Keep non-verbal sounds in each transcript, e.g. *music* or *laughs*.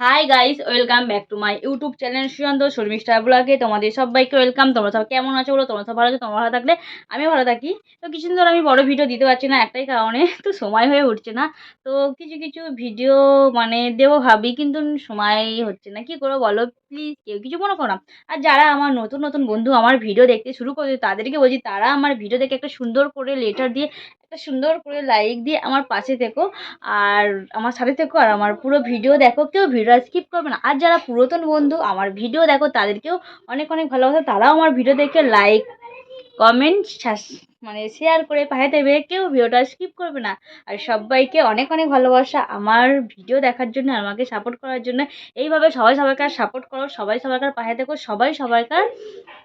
Hi guys welcome back to my YouTube channel Sushant Sharmishtha ব্লগে তোমাদের সবাইকে welcome তোমরা সব কেমন আছো বলো? তোমরা সব ভালো আছো? তোমরা ভালো থাকলে আমি ভালো থাকি। তো কিছুদিন ধরে আমি বড় ভিডিও দিতে পারছি না একটাই কারণে। *laughs* তো সময় হয়ে উঠছে না। তো কিছু কিছু ভিডিও মানে দেবো ভাবি, কিন্তু সময় হচ্ছে না। কি করব বলো? প্লিজ কেউ কিছু মনে করো না। আর যারা আমার নতুন নতুন বন্ধু আমার ভিডিও দেখতে শুরু করেছে, তাদেরকে বলছি, তারা আমার ভিডিও দেখে একটা সুন্দর করে লেটার দিয়ে, একটা সুন্দর করে লাইক দিয়ে আমার পাশে থেকো। আর আমার সাথে থেকো আর আমার পুরো ভিডিও দেখো, কেউ ভিডিও স্কিপ করবে না। আর যারা পুরাতন বন্ধু, আমার ভিডিও দেখো, তাদেরকেও অনেক অনেক ভালোবাসা। তারাও আমার ভিডিও দেখে লাইক কমেন্ট মানে শেয়ার করে পাঠিয়ে দেবে কেউ ভিডিওটা স্কিপ করবে না। আর সবাইকে অনেক অনেক ভালোবাসা। আমার ভিডিও দেখার জন্য, আমাকে সাপোর্ট করার জন্য। এইভাবে সবাই সবাইকার সাপোর্ট করো, সবাই সবাইকার পাশে থেকো, সবাই সবাইকার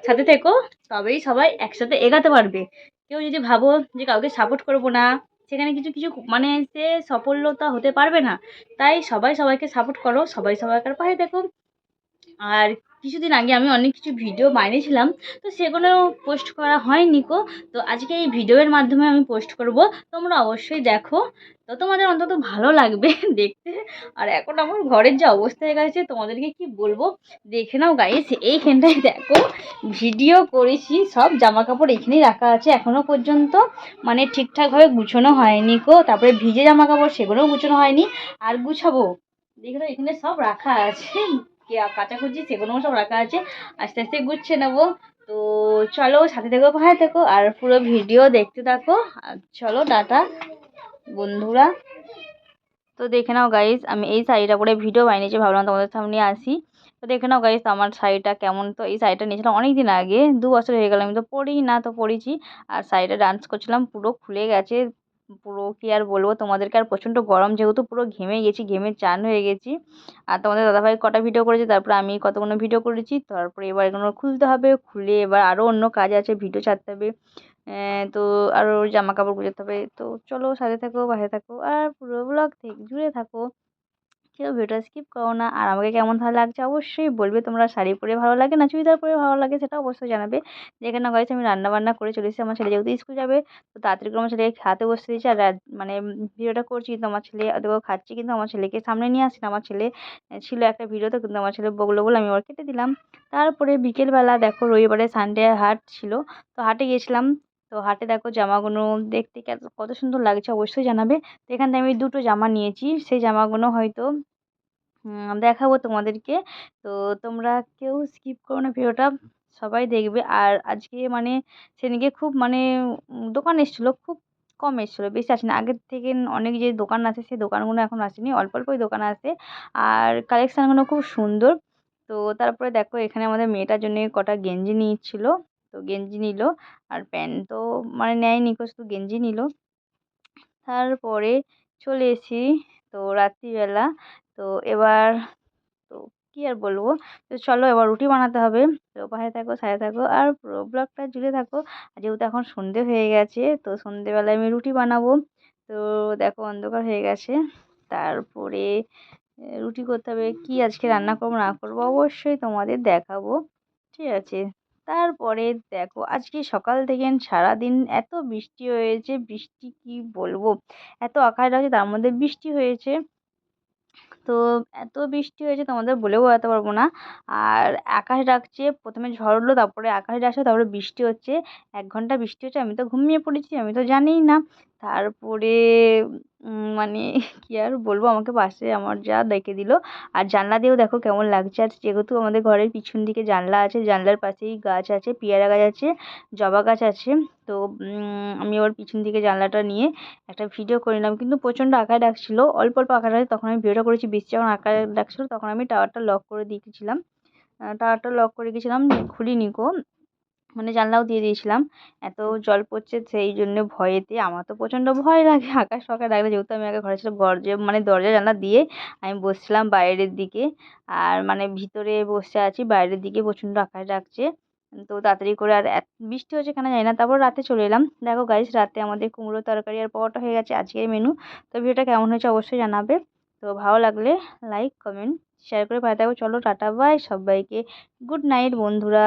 সাথে থেকো, তবেই সবাই একসাথে এগাতে পারবে। কেউ যদি ভাবো যে কাউকে সাপোর্ট করব না, সেখানে কিছু কিছু মানে সে সফলতা হতে পারবে না। তাই সবাই সবাইকে সাপোর্ট করো, সবাই সবাইকার পাশে দেখো আর কিছুদিন আগে আমি অনেক কিছু ভিডিও বানিয়েছিলাম, তো সেগুলো পোস্ট করা হয়নি কো। তো আজকে এই ভিডিওর মাধ্যমে আমি পোস্ট করব। তোমরা অবশ্যই দেখো। তো তোমাদের অন্তত ভালো লাগবে *laughs* দেখতে। আর এখন আমার ঘরের যে অবস্থা হয়ে গেছে, তোমাদেরকে কি বলব? দেখে নাও গাইস এইখানটায় দেখো, ভিডিও করেছি, সব জামা কাপড় এখানেই রাখা আছে এখনও পর্যন্ত। মানে ঠিকঠাকভাবে গুছোনো হয়নি কো। তারপরে ভিজে জামা কাপড় সেগুলোও গুছোনো হয়নি। আর গুছাবো। দেখো এখানে সব রাখা আছে। কাচাকুচি সেগুলোও সব রাখা আছে। আস্তে আস্তে গুছিয়ে নেব। তো চলো সাথে থেকো, পাহাড় থেকো, আর পুরো ভিডিও দেখতে থাকো। আর চলো টাটা, বন্ধুরা। তো দেখে নাও গাইস আমি এই শাড়িটা পরে ভিডিও বানিয়েছি, ভাবলাম তোমাদের সামনে আসি। তো দেখে নাও গাইস আমার শাড়িটা কেমন। তো এই শাড়িটা নিয়েছিলাম অনেক দিন আগে, দু বছর হয়ে গেল, আমি তো পরিই না, তো পরেছি আর শাড়িটা ডান্স করছিলাম, পুরো খুলে গেছে। পুরো কী আর বলব? তোমাদেরকে আর প্রচণ্ড গরম, যেহেতু পুরো ঘেমে গেছি, ঘেমে চান হয়ে গেছি। আর তোমাদের দাদাভাই কটা ভিডিও করেছে? তারপরে আমি কতগুলো ভিডিও করেছি? তারপরে এবার এগুলো খুলতে হবে, খুলে এবার আরও অন্য কাজ আছে ভিডিও ছাড়তে হবে। তো আরও জামা কাপড় গুছোতে হবে। তো চলো সাথে থাকো, পাশে থাকো, আর পুরো ব্লগ থেকে জুড়ে থাকো। কেউ ভিডিওটা স্কিপ করো না। আর আমাকে কেমন ভালো লাগছে অবশ্যই বলবে। তোমরা শাড়ি পরে ভালো লাগে না চুড়িদার পরে ভালো লাগে সেটা অবশ্যই জানাবে। যেখানে গেছে আমি রান্না বান্না করে চলে এসেছি। আমার ছেলে যেহেতু স্কুল যাবে, তো তাড়াতাড়ি করে আমার ছেলেকে খাতে বসতে দিয়েছি। আর মানে ভিডিওটা করছি কিন্তু আমার ছেলে ওদেরকেও খাচ্ছি কিন্তু আমার ছেলেকে সামনে নিয়ে আসি না। আমার ছেলে ছিল একটা ভিডিওতে কিন্তু আমার ছেলে বগলো বলে আমি ওর কেটে দিলাম। তারপরে বিকেলবেলা দেখো রবিবারে সানডে হাট ছিল। তো হাটে গিয়েছিলাম। তো হাটে দেখো জামাগুলো দেখতে কত সুন্দর লাগছে অবশ্যই জানাবে। তো এখান থেকে আমি দুটো জামা নিয়েছি, সেই জামাগুলো হয়তো দেখাবো তোমাদেরকে। তো তোমরা কেউ স্কিপ করো না ভিডিওটা, সবাই দেখবে। আর আজকে মানে সেদিনকে খুব মানে দোকান এসেছিল, খুব কম এসেছিল, বেশি আসেনি। আগের থেকে অনেক যে দোকান আছে, সেই দোকানগুলো এখন আসেনি, অল্প অল্পই দোকান আসে আর কালেকশানগুলো খুব সুন্দর। তো তারপরে দেখো এখানে আমাদের মেয়েটার জন্য কটা গেঞ্জি নিচ্ছিলো তো গেঞ্জি নিল। আর প্যান্ট তো মানে নেয়নি শুধু গেঞ্জি নিল। তারপরে চলে এসেছি তো রাত্রিবেলা। তো এবার তো কী আর বলব? তো চলো এবার রুটি বানাতে হবে। তো পাশে থাকো, সাথে থাকো। আর ব্লগটা জুড়ে থাকো। যেহেতু এখন সন্ধে হয়ে গেছে, তো সন্ধেবেলায় আমি রুটি বানাবো। তো দেখো অন্ধকার হয়ে গেছে। তারপরে রুটি করতে হবে। কী আজকে রান্না করব, না করব অবশ্যই তোমাদের দেখাবো। ঠিক আছে? তারপরে দেখো, আজকে সকাল থেকে সারাদিন এত বৃষ্টি হয়েছে, বৃষ্টি কি বলব? এত আকাশ লাগছে তার মধ্যে বৃষ্টি হয়েছে। তো এত বৃষ্টি হয়েছে, তোমাদের বলেও বোঝাতে পারব না। আর আকাশ ডাকছে, প্রথমে ঝড় উঠল, তারপরে আকাশ ডাকছে, তারপরে বৃষ্টি হচ্ছে। এক ঘণ্টা বৃষ্টি হচ্ছে, আমি তো ঘুমিয়ে পড়েছি, আমি তো জানিই না। তারপরে মানে *laughs* কী আর বলব? আমাকে পাশে আমার যা দেখে দিল। আর জানলা দিয়েও দেখো কেমন লাগছে। আর যেহেতু আমাদের ঘরের পিছন দিকে জানলা আছে, জানলার পাশেই গাছ আছে, পেয়ারা গাছ আছে, জবা গাছ আছে, তো আমি ওর পিছন দিকে জানলাটা নিয়ে একটা ভিডিও করে নিলাম। কিন্তু প্রচণ্ড আঁকায় ডাকছিলো। অল্প অল্প আঁকা ডাকছে তখন আমি ভিডিওটা করেছি। বৃষ্টি যখন আঁকায় ডাকছিলো, তখন আমি টাওয়ারটা লক করে দিয়েছিলাম টাওয়ারটা লক করে গেছিলাম, খুলিনি কো মানে জানলাও দিয়ে দিয়েছিলাম। এত জল পড়ছে সেই জন্য ভয়েতে। আমার তো প্রচণ্ড ভয় লাগে, আকাশ ফাঁকা ডাকলে যেহেতু আমি আগে ঘরে ছিলাম দরজা মানে দরজা, জানলা দিয়ে আমি বসছিলাম বাইরের দিকে। আর মানে ভিতরে বসে আছি, বাইরের দিকে প্রচণ্ড আকাশ ডাকছে। তো তাড়াতাড়ি করে আর বৃষ্টি হচ্ছে কেন জানি না, তারপর রাতে চলে এলাম। দেখো গাইস রাতে আমাদের কুমড়ো তরকারি আর পরোটা হয়ে গেছে আজকের মেনু তো ভিডিওটা কেমন হয়েছে অবশ্যই জানাবে। তো ভালো লাগলে লাইক কমেন্ট শেয়ার করে পাঠাতে চলো, টাটা বাই সবাইকে গুড নাইট বন্ধুরা।